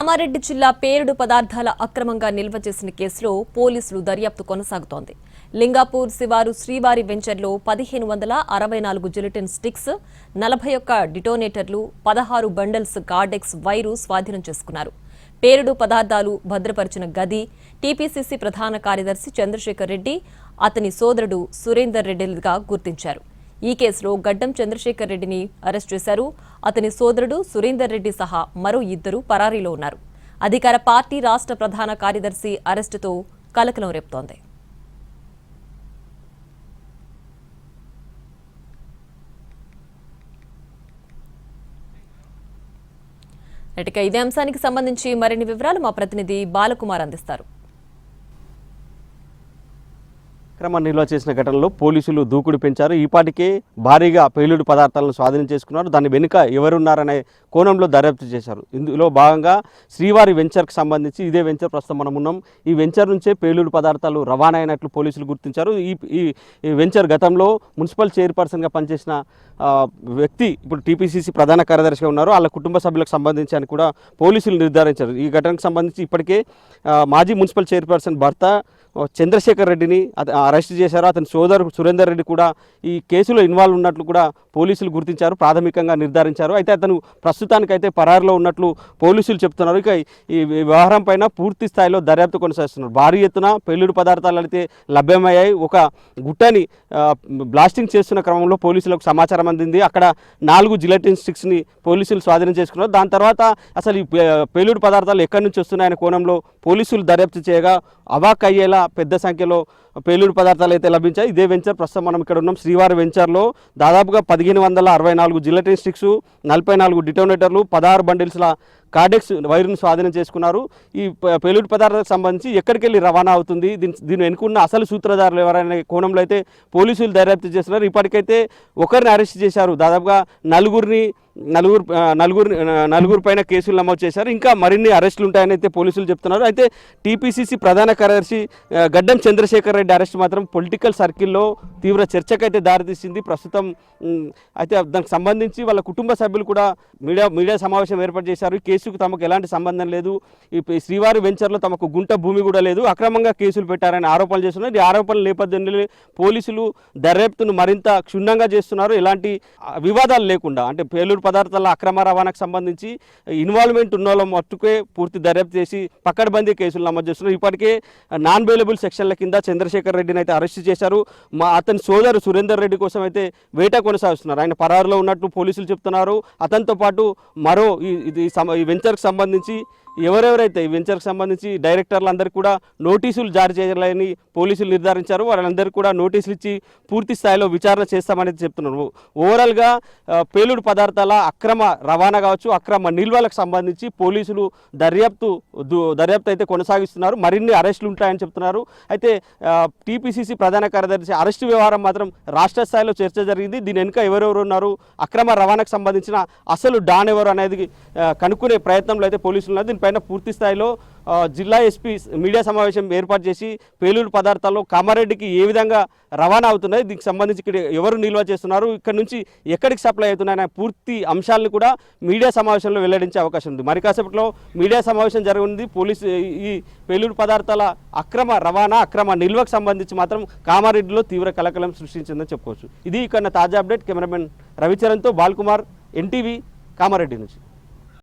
కామారెడ్డి జిల్లా పేరుడు పదార్థాల అక్రమంగా నిల్వ చేసిన కేసులో పోలీసులు దర్యాప్తు కొనసాగుతోంది. లింగాపూర్ శివారు శ్రీవారి వెంచర్లో పదిహేను వందల అరవై నాలుగు జిలిటిన్ స్టిక్స్ నలభై ఒక్క డిటోనేటర్లు పదహారు బండల్స్ గార్డెక్స్ వైరు స్వాధీనం చేసుకున్నారు. పేరుడు పదార్థాలు భద్రపరిచిన గది టీపీసీసీ ప్రధాన కార్యదర్శి చంద్రశేఖర్ రెడ్డి అతని సోదరుడు సురేందర్ రెడ్డిలుగా గుర్తించారు. ఈ కేసులో గడ్డం చంద్రశేఖర్ రెడ్డిని అరెస్ట్ చేశారు. అతని సోదరుడు సురేందర్ రెడ్డి సహా మరో ఇద్దరు పరారీలో ఉన్నారు. అధికార పార్టీ రాష్ట్ర ప్రధాన కార్యదర్శి అరెస్టుతో కలకలం రేపుతోంది. ఇటుక ఇదే అంశానికి సంబంధించి మరిన్ని వివరాలు మా ప్రతినిధి బాలకుమార్ అందిస్తారు. అక్రమ నిల్వ చేసిన ఘటనలో పోలీసులు దూకుడు పెంచారు. ఈపాటికే భారీగా పేలుడు పదార్థాలను స్వాధీనం చేసుకున్నారు. దాని వెనుక ఎవరున్నారనే కోణంలో దర్యాప్తు చేశారు. ఇందులో భాగంగా శ్రీవారి వెంచర్కి సంబంధించి ఇదే వెంచర్ ప్రస్తుతం మనం ఉన్నాం. ఈ వెంచర్ నుంచే పేలుడు పదార్థాలు రవాణా అయినట్లు పోలీసులు గుర్తించారు. ఈ ఈ ఈ వెంచర్ గతంలో మున్సిపల్ చైర్పర్సన్గా పనిచేసిన వ్యక్తి ఇప్పుడు టీపీసీసీ ప్రధాన కార్యదర్శిగా ఉన్నారు. వాళ్ళ కుటుంబ సభ్యులకు సంబంధించి అని కూడా పోలీసులు నిర్ధారించారు. ఈ ఘటనకు సంబంధించి ఇప్పటికే మాజీ మున్సిపల్ చైర్పర్సన్ భర్త చంద్రశేఖర్ రెడ్డిని అరెస్ట్ చేశారు. అతని సోదరు సురేందర్ రెడ్డి కూడా ఈ కేసులో ఇన్వాల్వ్ ఉన్నట్లు కూడా పోలీసులు గుర్తించారు ప్రాథమికంగా నిర్ధారించారు. అయితే అతను ప్రస్తుతానికైతే పరారులో ఉన్నట్లు పోలీసులు చెప్తున్నారు. ఇక ఈ వ్యవహారం పైన పూర్తి స్థాయిలో దర్యాప్తు కొనసాగిస్తున్నారు. భారీ ఎత్తున పెళ్ళిడు పదార్థాలు అయితే లభ్యమయ్యాయి. ఒక గుట్టని బ్లాస్టింగ్ చేస్తున్న క్రమంలో పోలీసులకు సమాచారం అందింది. అక్కడ నాలుగు జిలెటిన్ స్టిక్స్ని పోలీసులు స్వాధీనం చేసుకున్నారు. దాని తర్వాత అసలు ఈ పే- పేలుడు పదార్థాలు ఎక్కడి నుంచి వస్తున్నాయనే కోణంలో పోలీసులు దర్యాప్తు చేయగా అవాక్ అయ్యేలా పెద్ద సంఖ్యలో పేలుడు పదార్థాలు అయితే లభించాయి. ఇదే వెంచర్ ప్రస్తుతం మనం ఇక్కడ ఉన్నాం. శ్రీవారి వెంచర్లో దాదాపుగా పదిహేను వందల అరవై నాలుగు జిలటిన్ స్టిక్స్ నలభై నాలుగు డిటోనేటర్లు పదహారు బండిల్స్ల కార్డెక్స్ వైరును స్వాధీనం చేసుకున్నారు. ఈ పేలుడు పదార్థాలకు సంబంధించి ఎక్కడికి వెళ్ళి రవాణా అవుతుంది? దీని దీని వెనుకున్న అసలు సూత్రధారులు ఎవరైనా కోణంలో అయితే పోలీసులు దర్యాప్తు చేస్తున్నారు. ఇప్పటికైతే ఒకరిని అరెస్ట్ చేశారు. దాదాపుగా నలుగురిని నలుగురు నలుగురు నలుగురు పైన కేసులు నమోదు చేశారు. ఇంకా మరిన్ని అరెస్టులు ఉంటాయని అయితే పోలీసులు చెప్తున్నారు. అయితే టీపీసీసీ ప్రధాన కార్యదర్శి గడ్డం చంద్రశేఖర్ రెడ్డి అరెస్ట్ మాత్రం పొలిటికల్ సర్కిల్లో తీవ్ర చర్చకైతే దారితీసింది. ప్రస్తుతం అయితే దానికి సంబంధించి వాళ్ళ కుటుంబ సభ్యులు కూడా మీడియా మీడియా సమావేశం ఏర్పాటు చేశారు. కేసు కేసుకు తమకు ఎలాంటి సంబంధం లేదు. ఈ శ్రీవారి వెంచర్లో తమకు గుంట భూమి కూడా లేదు. అక్రమంగా కేసులు పెట్టారని ఆరోపణలు చేస్తున్నారు. ఈ ఆరోపణల నేపథ్యంలో పోలీసులు దర్యాప్తును మరింత క్షుణ్ణంగా చేస్తున్నారు. ఎలాంటి వివాదాలు లేకుండా అంటే పేలూరు పదార్థాల అక్రమ రవాణాకు సంబంధించి ఇన్వాల్వ్మెంట్ ఉన్న వాళ్ళ మట్టుకే పూర్తి దర్యాప్తు చేసి పక్కడబందీ కేసులు నమోదు చేస్తున్నారు. ఇప్పటికే నాన్ బెయిలబుల్ సెక్షన్ల కింద చంద్రశేఖర్ రెడ్డిని అయితే అరెస్ట్ చేశారు. మా అతని సోదరు సురేందర్ రెడ్డి కోసం అయితే వేట కొనసాగిస్తున్నారు. ఆయన పరారులో ఉన్నట్టు పోలీసులు చెప్తున్నారు. అతనితో పాటు మరో ఈ ఇది సమ- ఈ వెంచర్కి సంబంధించి ఎవరెవరైతే ఈ వెంచర్కి సంబంధించి డైరెక్టర్లందరికీ కూడా నోటీసులు జారీ చేయాలని పోలీసులు నిర్ధారించారు వాళ్ళందరికీ కూడా నోటీసులు ఇచ్చి పూర్తి స్థాయిలో విచారణ చేస్తామనేది చెప్తున్నారు. ఓవరాల్గా పేలుడు పదార్థాల అక్రమ రవాణా కావచ్చు అక్రమ నిల్వలకు సంబంధించి పోలీసులు దర్యాప్తు దర్యాప్తు అయితే కొనసాగిస్తున్నారు. మరిన్ని అరెస్టులు ఉంటాయని చెప్తున్నారు. అయితే టీపీసీసీ ప్రధాన కార్యదర్శి అరెస్టు వ్యవహారం మాత్రం రాష్ట్ర స్థాయిలో చర్చ జరిగింది. దీని వెనుక ఎవరెవరు ఉన్నారు? అక్రమ రవాణాకు సంబంధించిన అసలు డాన్ ఎవరు అనేది కనుక్కునే ప్రయత్నంలో అయితే పోలీసులు ఉన్నారు. దీనిపైన పూర్తి స్థాయిలో జిల్లా ఎస్పీ మీడియా సమావేశం ఏర్పాటు చేసి పేలుడు పదార్థాలు కామారెడ్డికి ఏ విధంగా రవాణా అవుతున్నాయి దీనికి సంబంధించి ఇక్కడ ఎవరు నిల్వ చేస్తున్నారు ఇక్కడ నుంచి ఎక్కడికి సప్లై అవుతున్నాయనే పూర్తి అంశాలను కూడా మీడియా సమావేశంలో వెల్లడించే అవకాశం ఉంది. మరి కాసేపట్లో మీడియా సమావేశం జరగనుంది పోలీసు ఈ పేలుడు పదార్థాల అక్రమ రవాణా అక్రమ నిల్వకు సంబంధించి మాత్రం కామారెడ్డిలో తీవ్ర కలకలం సృష్టించిందని చెప్పుకోవచ్చు. ఇది ఇక్కడ తాజా అప్డేట్. కెమెరామెన్ రవిచరణ్తో బాల్కుమార్ ఎన్టీవీ కామారెడ్డి నుంచి.